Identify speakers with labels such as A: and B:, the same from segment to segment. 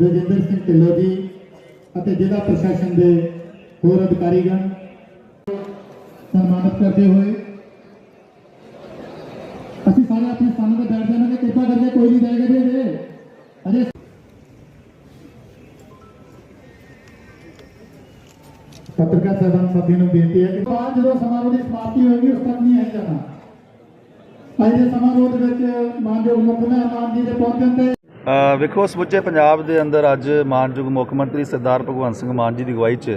A: ਰਜਿੰਦਰ ਸਿੰਘ ਢਿੱਲੋਂ ਜੀ ਅਤੇ ਜ਼ਿਲ੍ਹਾ ਪ੍ਰਸ਼ਾਸਨ ਦੇ ਹੋਰ ਅਧਿਕਾਰੀਗਣ, ਸਨਮਾਨਿਤ ਕਰਦੇ ਹੋਏ ਅਸੀਂ ਸਾਰੇ ਆਪਣੇ ਸਥਾਨਾਂ ਤੇ ਬੈਠ ਜਾਵਾਂਗੇ ਕਿਰਪਾ ਕਰਕੇ ਕੋਈ ਨਹੀਂ ਜਾਏਗਾ ਜੀ ਅਜੇ ਅਜੇ ਪੱਤਰਕਾਰ ਸਾਹਿਬਾਨ ਸਾਥੀਆਂ ਨੂੰ ਬੇਨਤੀ ਹੈ ਕਿ ਬਾਅਦ ਜਦੋਂ ਸਮਾਰੋਹ ਦੀ ਸਮਾਪਤੀ ਹੋਏਗੀ, ਉਸ ਤੱਕ ਨਹੀਂ ਆਈ ਜਾਣਾ। ਅੱਜ ਦੇ ਸਮਾਰੋਹ ਦੇ ਵਿੱਚ ਮਾਨਯੋਗ ਮੁੱਖ ਮਹਿਮਾਨ ਜੀ ਦੇ ਪਹੁੰਚਣ ਤੇ
B: ਵੇਖੋ ਸਮੁੱਚੇ ਪੰਜਾਬ ਦੇ ਅੰਦਰ ਅੱਜ ਮਾਨਯੋਗ ਮੁੱਖ ਮੰਤਰੀ ਸਰਦਾਰ ਭਗਵੰਤ ਸਿੰਘ ਮਾਨ ਜੀ ਦੀ ਅਗਵਾਈ 'ਚ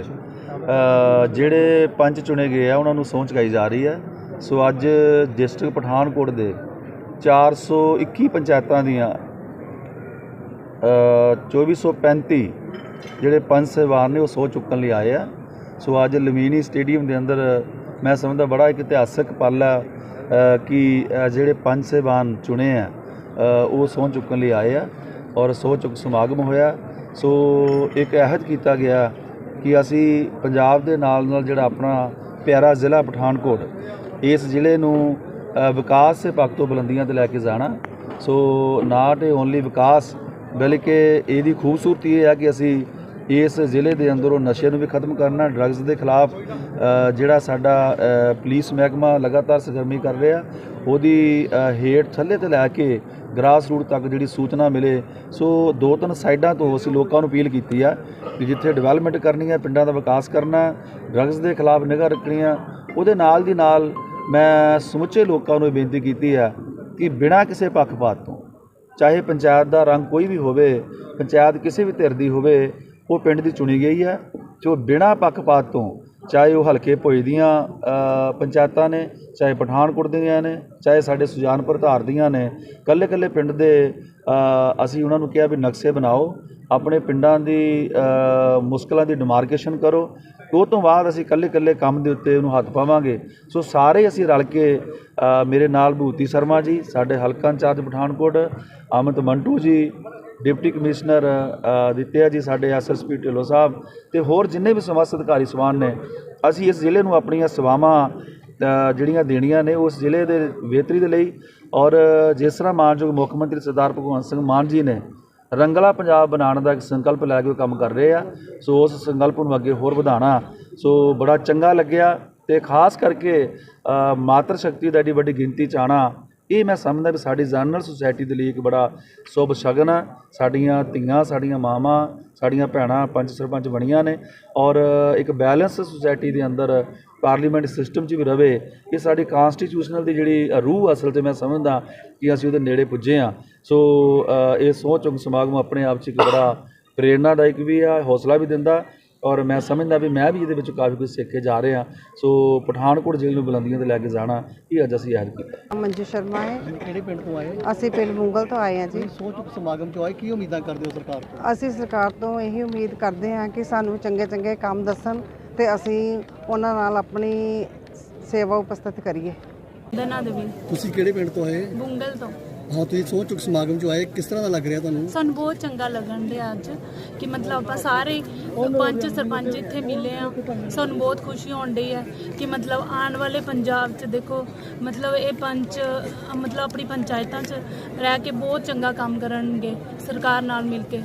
B: ਜਿਹੜੇ ਪੰਜ ਚੁਣੇ ਗਏ ਆ ਉਹਨਾਂ ਨੂੰ ਸਹੁੰ ਚੁਕਾਈ ਜਾ ਰਹੀ ਹੈ। ਸੋ ਅੱਜ ਡਿਸਟ੍ਰਿਕਟ ਪਠਾਨਕੋਟ ਦੇ 421 ਪੰਚਾਇਤਾਂ ਦੀਆਂ ਅ, 2435 ਜਿਹੜੇ ਪੰਜ ਸਹਿਬਾਨ ਨੇ ਉਹ ਸਹੁੰ ਚੁੱਕਣ ਲਈ ਆਏ ਆ। ਸੋ ਅੱਜ ਲਮੀਨੀ ਸਟੇਡੀਅਮ ਦੇ ਅੰਦਰ ਮੈਂ ਸਮਝਦਾ ਬੜਾ ਇੱਕ ਇਤਿਹਾਸਕ ਪਲ ਆ ਕਿ ਜਿਹੜੇ ਪੰਜ ਸਹਿਬਾਨ ਚੁਣੇ ਆ ਉਹ ਸਹੁੰ ਚੁੱਕਣ ਲਈ ਆਏ ਆ ਔਰ ਸਹੁੰ ਚੁੱਕ ਸਮਾਗਮ ਹੋਇਆ। ਸੋ ਇੱਕ ਅਹਿਦ ਕੀਤਾ ਗਿਆ ਕਿ ਅਸੀਂ ਪੰਜਾਬ ਦੇ ਨਾਲ ਨਾਲ ਜਿਹੜਾ ਆਪਣਾ ਪਿਆਰਾ ਜ਼ਿਲ੍ਹਾ ਪਠਾਨਕੋਟ, ਇਸ ਜ਼ਿਲ੍ਹੇ ਨੂੰ ਵਿਕਾਸ ਦੇ ਪੱਖ ਤੋਂ ਬੁਲੰਦੀਆਂ ਤੇ ਲੈ ਕੇ ਜਾਣਾ। ਸੋ ਨਾਟ ਓਨਲੀ ਵਿਕਾਸ, ਬਲਕਿ ਇਹਦੀ ਖੂਬਸੂਰਤੀ ਇਹ ਹੈ ਕਿ ਅਸੀਂ ਇਸ ਜ਼ਿਲ੍ਹੇ ਦੇ ਅੰਦਰ ਉਹ ਨਸ਼ੇ ਨੂੰ ਵੀ ਖਤਮ ਕਰਨਾ ਡਰੱਗਸ ਦੇ ਖਿਲਾਫ ਜਿਹੜਾ ਸਾਡਾ ਪੁਲਿਸ ਮਹਿਕਮਾ ਲਗਾਤਾਰ ਸਰਗਰਮੀ ਕਰ ਰਿਹਾ, ਉਹਦੀ ਹੇਠ ਥੱਲੇ ਤੇ ਲੈ ਕੇ ਗ੍ਰਾਸ ਰੂਟ ਤੱਕ ਜਿਹੜੀ ਸੂਚਨਾ ਮਿਲੇ, ਸੋ ਦੋ ਤਿੰਨ ਸਾਈਡਾਂ ਤੋਂ ਅਸੀਂ ਲੋਕਾਂ ਨੂੰ ਅਪੀਲ ਕੀਤੀ ਆ ਕਿ ਜਿੱਥੇ ਡਿਵੈਲਪਮੈਂਟ ਕਰਨੀ ਹੈ ਪਿੰਡਾਂ ਦਾ ਵਿਕਾਸ ਕਰਨਾ ਡਰੱਗਸ ਦੇ ਖਿਲਾਫ ਨਿਗਾਹ ਰੱਖਣੀ ਆ ਉਹਦੇ ਨਾਲ ਦੀ ਨਾਲ ਮੈਂ ਸਮੁੱਚੇ ਲੋਕਾਂ ਨੂੰ ਇਹ ਬੇਨਤੀ ਕੀਤੀ ਹੈ ਕਿ ਬਿਨਾਂ ਕਿਸੇ ਪੱਖਪਾਤ ਤੋਂ, ਚਾਹੇ ਪੰਚਾਇਤ ਦਾ ਰੰਗ ਕੋਈ ਵੀ ਹੋਵੇ, ਪੰਚਾਇਤ ਕਿਸੇ ਵੀ ਧਿਰ ਦੀ ਹੋਵੇ ਉਹ ਪਿੰਡ ਦੀ ਚੁਣੀ ਗਈ ਹੈ ਜੋ ਬਿਨਾਂ ਪੱਖਪਾਤ ਤੋਂ ਚਾਹੇ ਉਹ ਹਲਕੇ ਭੋਏ ਦੀਆਂ ਪੰਚਾਇਤਾਂ ਨੇ ਚਾਹੇ ਪਠਾਨਕੋਟ ਦੀਆਂ ਨੇ ਚਾਹੇ ਸਾਡੇ ਸੁਜਾਨਪੁਰ ਧਾਰ ਦੀਆਂ ਨੇ ਕੱਲੇ ਕੱਲੇ ਪਿੰਡ ਦੇ ਅਸੀਂ ਉਹਨਾਂ ਨੂੰ ਕਿਹਾ ਵੀ ਨਕਸ਼ੇ ਬਣਾਓ ਆਪਣੇ ਪਿੰਡਾਂ ਦੀ ਅ, ਮੁਸ਼ਕਲਾਂ ਦੀ ਡਿਮਾਰਕੇਸ਼ਨ ਕਰੋ ਉਹ ਤੋਂ ਬਾਅਦ ਅਸੀਂ ਕੱਲੇ ਕੱਲੇ ਕੰਮ ਦੇ ਉੱਤੇ ਉਹਨੂੰ ਹੱਥ ਪਾਵਾਂਗੇ। ਸੋ ਸਾਰੇ ਅਸੀਂ ਰਲ ਕੇ ਮੇਰੇ ਨਾਲ ਭੂਤੀ ਸ਼ਰਮਾ ਜੀ ਸਾਡੇ ਹਲਕਾ ਇੰਚਾਰਜ ਪਠਾਨਕੋਟ ਅਮਿਤ ਮੰਟੂ ਜੀ ਡਿਪਟੀ ਕਮਿਸ਼ਨਰ ਅ, ਦਿੱਤਿਆ ਜੀ ਸਾਡੇ ਐਸਐਸਪੀ ਢਿੱਲੋਂ ਸਾਹਿਬ ਤੇ ਹੋਰ ਜਿੰਨੇ ਵੀ ਸਮਸਤ ਅਧਿਕਾਰੀ ਸਵਾਨ ਨੇ ਅਸੀਂ ਇਸ ਜ਼ਿਲ੍ਹੇ ਨੂੰ ਆਪਣੀਆਂ ਸੇਵਾਵਾਂ ਜਿਹੜੀਆਂ ਦੇਣੀਆਂ ਨੇ ਉਸ ਜ਼ਿਲ੍ਹੇ ਦੇ ਬਿਹਤਰੀ ਦੇ ਲਈ ਔਰ ਜਿਸ ਤਰ੍ਹਾਂ ਮਾਨਯੋਗ ਮੁੱਖ ਮੰਤਰੀ ਸਰਦਾਰ ਭਗਵੰਤ ਸਿੰਘ ਮਾਨ ਜੀ ਨੇ ਰੰਗਲਾ ਪੰਜਾਬ ਬਣਾਉਣ ਦਾ ਇੱਕ ਸੰਕਲਪ ਲੈ ਕੇ ਉਹ ਕੰਮ ਕਰ ਰਹੇ ਆ ਸੋ ਉਸ ਸੰਕਲਪ ਨੂੰ ਅੱਗੇ ਹੋਰ ਵਧਾਉਣਾ ਸੋ ਬੜਾ ਚੰਗਾ ਲੱਗਿਆ ਤੇ ਖਾਸ ਕਰਕੇ ਮਾਤਰ ਸ਼ਕਤੀ ਦਾ ਏਡੀ ਵੱਡੀ ਗਿਣਤੀ ਚ ਆਉਣਾ ਇਹ ਮੈਂ ਸਮਝਦਾ ਵੀ ਸਾਡੀ ਜਨਰਲ ਸੁਸਾਇਟੀ ਦੇ ਲਈ ਇੱਕ ਬੜਾ ਸ਼ੁਭ ਸ਼ਗਨ ਆ। ਸਾਡੀਆਂ ਧੀਆਂ, ਸਾਡੀਆਂ ਮਾਵਾਂ, ਸਾਡੀਆਂ ਭੈਣਾਂ ਪੰਚ ਸਰਪੰਚ ਬਣੀਆਂ ਨੇ ਔਰ ਇੱਕ ਬੈਲੈਂਸ ਸੁਸਾਇਟੀ ਦੇ ਅੰਦਰ ਪਾਰਲੀਮੈਂਟ ਸਿਸਟਮ 'ਚ ਵੀ ਰਵੇ, ਇਹ ਸਾਡੀ ਕਾਨਸਟੀਟਿਊਸ਼ਨਲ ਦੀ ਜਿਹੜੀ ਰੂਹ ਅਸਲ 'ਤੇ ਮੈਂ ਸਮਝਦਾ ਕਿ ਅਸੀਂ ਉਹਦੇ ਨੇੜੇ ਪੁੱਜੇ ਆ ਸੋ ਇਹ ਸਹੁੰ ਚੁੱਕ ਸਮਾਗਮ ਆਪਣੇ ਆਪ 'ਚ ਇੱਕ ਬੜਾ ਪ੍ਰੇਰਨਾਦਾਇਕ ਵੀ ਆ, ਹੌਸਲਾ ਵੀ ਦਿੰਦਾ ਔਰ ਮੈਂ ਸਮਝਦਾ ਵੀ ਮੈਂ ਵੀ ਇਹਦੇ ਵਿੱਚ ਕਾਫੀ ਕੁਝ ਸਿੱਖ ਕੇ ਜਾ ਰਿਹਾ। ਸੋ ਪਠਾਨਕੋਟ ਜ਼ਿਲ੍ਹੇ ਨੂੰ ਬੁਲੰਦੀਆਂ ਤੇ ਲੈ ਕੇ ਜਾਣਾ ਇਹ ਅੱਜ ਅਸੀਂ ਯਾਦ ਕੀਤਾ।
C: ਮੰਜੂ ਸ਼ਰਮਾ ਹੈ।
D: ਕਿਹੜੇ ਪਿੰਡ ਤੋਂ ਆਏ
C: ਅਸੀਂ ਪਿੰਡ ਮੁੰਗਲ ਤੋਂ ਆਏ ਹਾਂ ਜੀ।
D: ਸੋਚ ਸਮਾਗਮ ਚ ਆਏ ਕੀ ਉਮੀਦਾਂ ਕਰਦੇ ਹੋ ਸਰਕਾਰ ਤੋਂ?
C: ਅਸੀਂ ਸਰਕਾਰ ਤੋਂ ਇਹੀ ਉਮੀਦ ਕਰਦੇ ਹਾਂ ਕਿ ਸਾਨੂੰ ਚੰਗੇ ਚੰਗੇ ਕੰਮ ਦੱਸਣ ਤੇ ਅਸੀਂ ਉਹਨਾਂ ਨਾਲ ਆਪਣੀ ਸੇਵਾ ਉਪਸਥਿਤ ਕਰੀਏ।
E: ਦਨਾ ਦੇਵੀ।
D: ਤੁਸੀਂ ਕਿਹੜੇ ਪਿੰਡ ਤੋਂ ਆਏ?
E: ਬੁੰਗਲ ਤੋਂ।
D: ਹਾਂ, ਤੁਸੀਂ ਸੋਚ ਚੁੱਕ ਸਮਾਗਮ ਚ ਆਏ, ਕਿਸ ਤਰ੍ਹਾਂ ਦਾ ਲੱਗ ਰਿਹਾ ਤੁਹਾਨੂੰ?
E: ਸਾਨੂੰ ਬਹੁਤ ਚੰਗਾ ਲੱਗਣ ਡਿਆ ਅੱਜ, ਕਿ ਮਤਲਬ ਆਪਾਂ ਸਾਰੇ ਪੰਚ ਸਰਪੰਚ ਇੱਥੇ ਮਿਲੇ ਆ। ਸਾਨੂੰ ਬਹੁਤ ਖੁਸ਼ੀ ਹੋਣ ਡਈ ਹੈ ਕਿ ਮਤਲਬ ਆਉਣ ਵਾਲੇ ਪੰਜਾਬ 'ਚ ਦੇਖੋ, ਮਤਲਬ ਇਹ ਪੰਚ, ਮਤਲਬ ਆਪਣੀ ਪੰਚਾਇਤਾਂ 'ਚ ਰਹਿ ਕੇ ਬਹੁਤ ਚੰਗਾ ਕੰਮ ਕਰਨਗੇ, ਸਰਕਾਰ ਨਾਲ ਮਿਲ ਕੇ।